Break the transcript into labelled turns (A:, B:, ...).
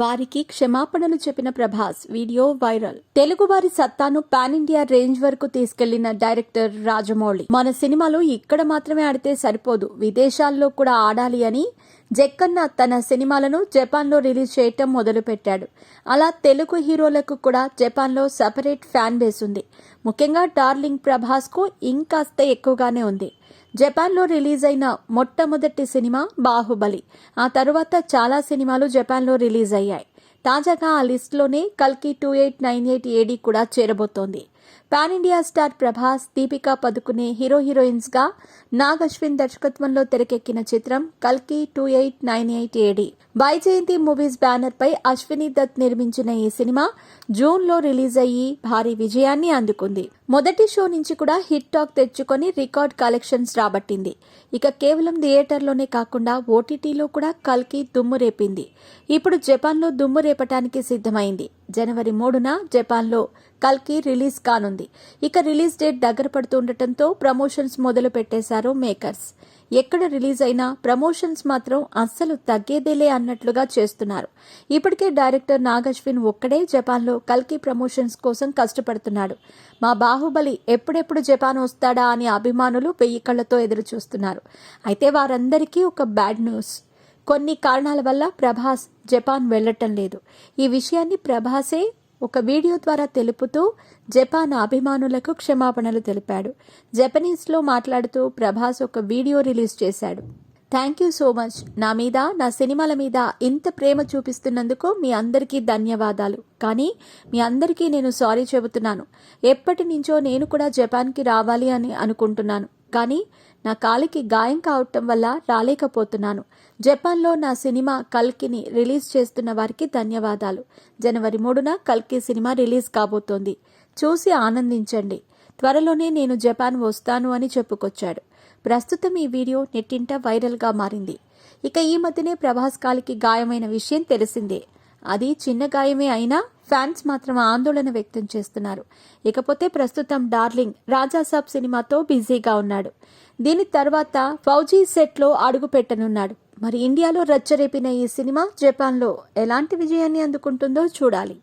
A: వారికి క్షమాపణలు చెప్పిన ప్రభాస్ వీడియో వైరల్. తెలుగు వారి సత్తాను పాన్ ఇండియా రేంజ్ వరకు తీసుకెళ్ళిన డైరెక్టర్ రాజమౌళి. మన సినిమాలు ఇక్కడ మాత్రమే ఆడితే సరిపోదు. విదేశాల్లో కూడా ఆడాలి అని జక్కన్న తన సినిమాలను జపాన్లో రిలీజ్ చేయటం మొదలుపెట్టాడు. అలా తెలుగు హీరోలకు కూడా జపాన్లో సపరేట్ ఫ్యాన్ బేస్ ఉంది. ముఖ్యంగా డార్లింగ్ ప్రభాస్కు ఇంకాస్త ఎక్కువగానే ఉంది. జపాన్లో రిలీజ్ అయిన మొట్టమొదటి సినిమా బాహుబలి. ఆ తరువాత చాలా సినిమాలు జపాన్లో రిలీజ్ అయ్యాయి తాజాగా ఆ లిస్టులోనే కల్కి two eight nine eight AD కూడా చేరబోతోంది. Pan India star Prabhas Deepika Padukone hero హీరోయిన్స్గా Nag Ashwin దర్శకత్వంలో తెరకెక్కిన చిత్రం కల్కి two eight nine eight AD. Vyjayanthi movies banner పై అశ్విని దత్ నిర్మించిన ఈ సినిమా జూన్లో రిలీజ్ అయ్యి భారీ విజయాన్ని అందుకుంది. మొదటి షో నుంచి కూడా హిట్ టాక్ తెచ్చుకొని రికార్డ్ కలెక్షన్స్ రాబట్టింది. ఇక కేవలం థియేటర్లోనే కాకుండా ఓటీటీలో కూడా కల్కి దుమ్ము రేపింది. ఇప్పుడు జపాన్లో దుమ్ము రేపటానికి సిద్ధమైంది. జనవరి మూడున జపాన్లో కల్కి రిలీజ్ కానుంది. ఇక రిలీజ్ డేట్ దగ్గర పడుతుండటంతో ప్రమోషన్స్ మొదలు పెట్టేశారు మేకర్స్. ఎక్కడ రిలీజ్ అయినా ప్రమోషన్స్ మాత్రం అస్సలు తగ్గేదేలే అన్నట్లుగా చేస్తున్నారు. ఇప్పటికే డైరెక్టర్ నాగశ్విన్ ఒక్కడే జపాన్లో కల్కి ప్రమోషన్స్ కోసం కష్టపడుతున్నాడు. మా బాహుబలి ఎప్పుడెప్పుడు జపాన్ వస్తాడా అని అభిమానులు వెయ్యి కళ్ళతో ఎదురు చూస్తున్నారు అయితే వారందరికీ ఒక బ్యాడ్ న్యూస్. కొన్ని కారణాల వల్ల ప్రభాస్ జపాన్ వెళ్ళటం లేదు. ఈ విషయాన్ని ప్రభాసే ఒక వీడియో ద్వారా తెలుపుతూ జపాన్ అభిమానులకు క్షమాపణలు తెలిపాడు. జపనీస్లో మాట్లాడుతూ ప్రభాస్ ఒక వీడియో రిలీజ్ చేశాడు. Thank you so much. నా మీద నా సినిమాల మీద ఇంత ప్రేమ చూపిస్తున్నందుకు మీ అందరికీ ధన్యవాదాలు. కానీ మీ అందరికీ నేను సారీ చెబుతున్నాను. ఎప్పటి నుంచో నేను కూడా జపాన్కి రావాలి అని అనుకుంటున్నాను. కానీ నా కాలికి గాయం కావటం వల్ల రాలేకపోతున్నాను. జపాన్లో నా సినిమా కల్కిని రిలీజ్ చేస్తున్న వారికి ధన్యవాదాలు. జనవరి మూడున కల్కి సినిమా రిలీజ్ కాబోతోంది. చూసి ఆనందించండి. త్వరలోనే నేను జపాన్ వస్తాను అని చెప్పుకొచ్చాడు. ప్రస్తుతం ఈ వీడియో నెట్టింట వైరల్గా మారింది. ఇక ఈ మధ్యనే ప్రభాస్ కాలికి గాయమైన విషయం తెలిసిందే. అది చిన్న గాయమే అయినా ఫ్యాన్స్ మాత్రం ఆందోళన వ్యక్తం చేస్తున్నారు. ఇకపోతే ప్రస్తుతం డార్లింగ్ రాజాసాబ్ సినిమాతో బిజీగా ఉన్నాడు. దీని తర్వాత ఫౌజీ సెట్లో అడుగు పెట్టనున్నాడు మరి ఇండియాలో రచ్చరేపిన ఈ సినిమా జపాన్లో ఎలాంటి విజయాన్ని అందుకుంటుందో చూడాలి.